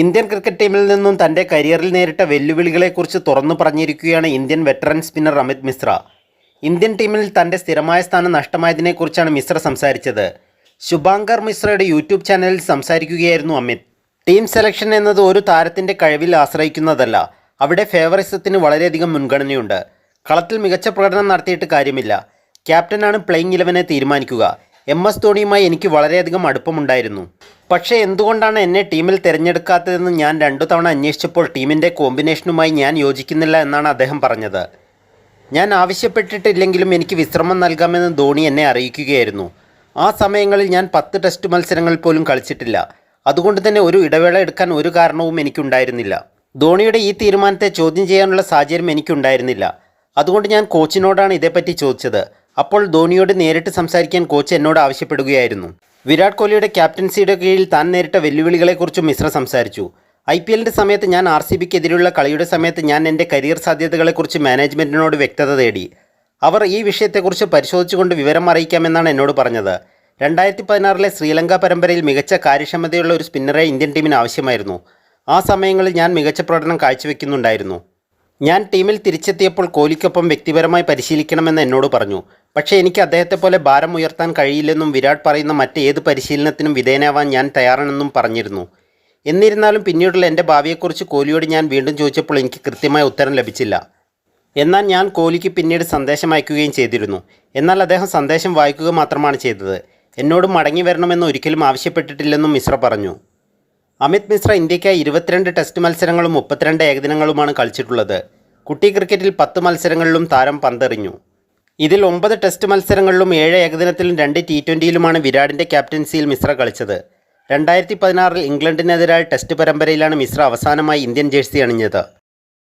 Indian cricket ടീമിൽ നിന്നും തന്റെ കരിയറിൽ നേരിട്ട വെല്ലുവിളികളെക്കുറിച്ച് തുറന്നു പറഞ്ഞിരിക്കുകയാണ് Indian veteran spinner Amit Mishra. Indian ടീമിൽ തന്റെ സ്ഥിരമായ സ്ഥാനം നഷ്ടമായതിനെക്കുറിച്ചാണ് മിശ്ര സംസാരിച്ചത്. ശുഭാങ്കർ മിശ്രയുടെ യൂട്യൂബ് ചാനലിൽ സംസാരിക്കുകയായിരുന്നു അമിത്. ടീം സെലക്ഷൻ എന്നത് ഒരു താരത്തിന്റെ കഴിവിൽ ആശ്രയിക്കുന്നതല്ല അവിടെ ഫേവറിസത്തിന് വളരെയധികം മുൻഗണനയുണ്ട്. കളത്തിൽ മികച്ച പ്രകടനം നടത്തിയിട്ട് കാര്യമില്ല. ക്യാപ്റ്റനാണ് പ്ലേയിങ് ഇലവനെ തീരുമാനിക്കുക. എം എസ് ധോണിയുമായി എനിക്ക് വളരെയധികം അടുപ്പമുണ്ടായിരുന്നു. പക്ഷേ എന്തുകൊണ്ടാണ് എന്നെ ടീമിൽ തിരഞ്ഞെടുക്കാത്തതെന്ന് ഞാൻ രണ്ടു തവണ അന്വേഷിച്ചപ്പോൾ ടീമിന്റെ കോമ്പിനേഷനുമായി ഞാൻ യോജിക്കുന്നില്ല എന്നാണ് അദ്ദേഹം പറഞ്ഞത്. ഞാൻ ആവശ്യപ്പെട്ടിട്ടില്ലെങ്കിലും എനിക്ക് വിശ്രമം നൽകാമെന്ന് ധോണി എന്നെ അറിയിക്കുകയായിരുന്നു. ആ സമയങ്ങളിൽ ഞാൻ പത്ത് ടെസ്റ്റ് മത്സരങ്ങൾ പോലും കളിച്ചിട്ടില്ല. അതുകൊണ്ട് തന്നെ ഒരു ഇടവേള എടുക്കാൻ ഒരു കാരണവും എനിക്കുണ്ടായിരുന്നില്ല. ധോണിയുടെ ഈ തീരുമാനത്തെ ചോദ്യം ചെയ്യാനുള്ള സാഹചര്യം എനിക്കുണ്ടായിരുന്നില്ല. അതുകൊണ്ട് ഞാൻ കോച്ചിനോടാണ് ഇതേപ്പറ്റി ചോദിച്ചത്. അപ്പോൾ ധോണിയോട് നേരിട്ട് സംസാരിക്കാൻ കോച്ച് എന്നോട് ആവശ്യപ്പെടുകയായിരുന്നു. വിരാട് കോഹ്ലിയുടെ ക്യാപ്റ്റൻസിയുടെ കീഴിൽ താൻ നേരിട്ട വെല്ലുവിളികളെക്കുറിച്ചും മിശ്ര സംസാരിച്ചു. ഐ പി എല്ലിന്റെ സമയത്ത് ഞാൻ ആർ സി ബിക്കെതിരെയുള്ള കളിയുടെ സമയത്ത് ഞാൻ എന്റെ കരിയർ സാധ്യതകളെക്കുറിച്ച് മാനേജ്മെന്റിനോട് വ്യക്തത തേടി. അവർ ഈ വിഷയത്തെക്കുറിച്ച് പരിശോധിച്ചുകൊണ്ട് വിവരം അറിയിക്കാമെന്നാണ് എന്നോട് പറഞ്ഞത്. രണ്ടായിരത്തി പതിനാറിലെ ശ്രീലങ്ക പരമ്പരയിൽ മികച്ച കാര്യക്ഷമതയുള്ള ഒരു സ്പിന്നറെ ഇന്ത്യൻ ടീമിന് ആവശ്യമായിരുന്നു. ആ സമയങ്ങളിൽ ഞാൻ മികച്ച പ്രകടനം കാഴ്ചവെക്കുന്നുണ്ടായിരുന്നു. ഞാൻ ടീമിൽ തിരിച്ചെത്തിയപ്പോൾ കോഹ്ലിക്കൊപ്പം വ്യക്തിപരമായി പരിശീലിക്കണമെന്ന് എന്നോട് പറഞ്ഞു. പക്ഷേ എനിക്ക് അദ്ദേഹത്തെ പോലെ ഭാരം ഉയർത്താൻ കഴിയില്ലെന്നും വിരാട് പറയുന്ന മറ്റേത് പരിശീലനത്തിനും വിധേയനാവാൻ ഞാൻ തയ്യാറാണെന്നും പറഞ്ഞിരുന്നു. എന്നിരുന്നാലും പിന്നീടുള്ള എന്റെ ഭാവിയെക്കുറിച്ച് കോഹ്ലിയോട് ഞാൻ വീണ്ടും ചോദിച്ചപ്പോൾ എനിക്ക് കൃത്യമായ ഉത്തരം ലഭിച്ചില്ല. എന്നാൽ ഞാൻ കോഹ്ലിക്ക് പിന്നീട് സന്ദേശം അയക്കുകയും ചെയ്തിരുന്നു. എന്നാൽ അദ്ദേഹം സന്ദേശം വായിക്കുക മാത്രമാണ് ചെയ്തത്. എന്നോട് മടങ്ങി വരണമെന്ന് ഒരിക്കലും ആവശ്യപ്പെട്ടിട്ടില്ലെന്നും മിശ്ര പറഞ്ഞു. അമിത് മിശ്ര ഇന്ത്യയ്ക്കായി ഇരുപത്തിരണ്ട് ടെസ്റ്റ് മത്സരങ്ങളും മുപ്പത്തിരണ്ട് ഏകദിനങ്ങളുമാണ് കളിച്ചിട്ടുള്ളത്. കുട്ടി ക്രിക്കറ്റിൽ പത്ത് മത്സരങ്ങളിലും താരം പന്തെറിഞ്ഞു. ഇതിൽ ഒമ്പത് ടെസ്റ്റ് മത്സരങ്ങളിലും ഏഴ് ഏകദിനത്തിലും രണ്ട് ടി ട്വന്റിയിലുമാണ് വിരാടിന്റെ ക്യാപ്റ്റൻസിയിൽ മിശ്ര കളിച്ചത്. രണ്ടായിരത്തി പതിനാറിൽ ഇംഗ്ലണ്ടിനെതിരായ ടെസ്റ്റ് പരമ്പരയിലാണ് മിശ്ര അവസാനമായി ഇന്ത്യൻ ജേഴ്സി അണിഞ്ഞത്.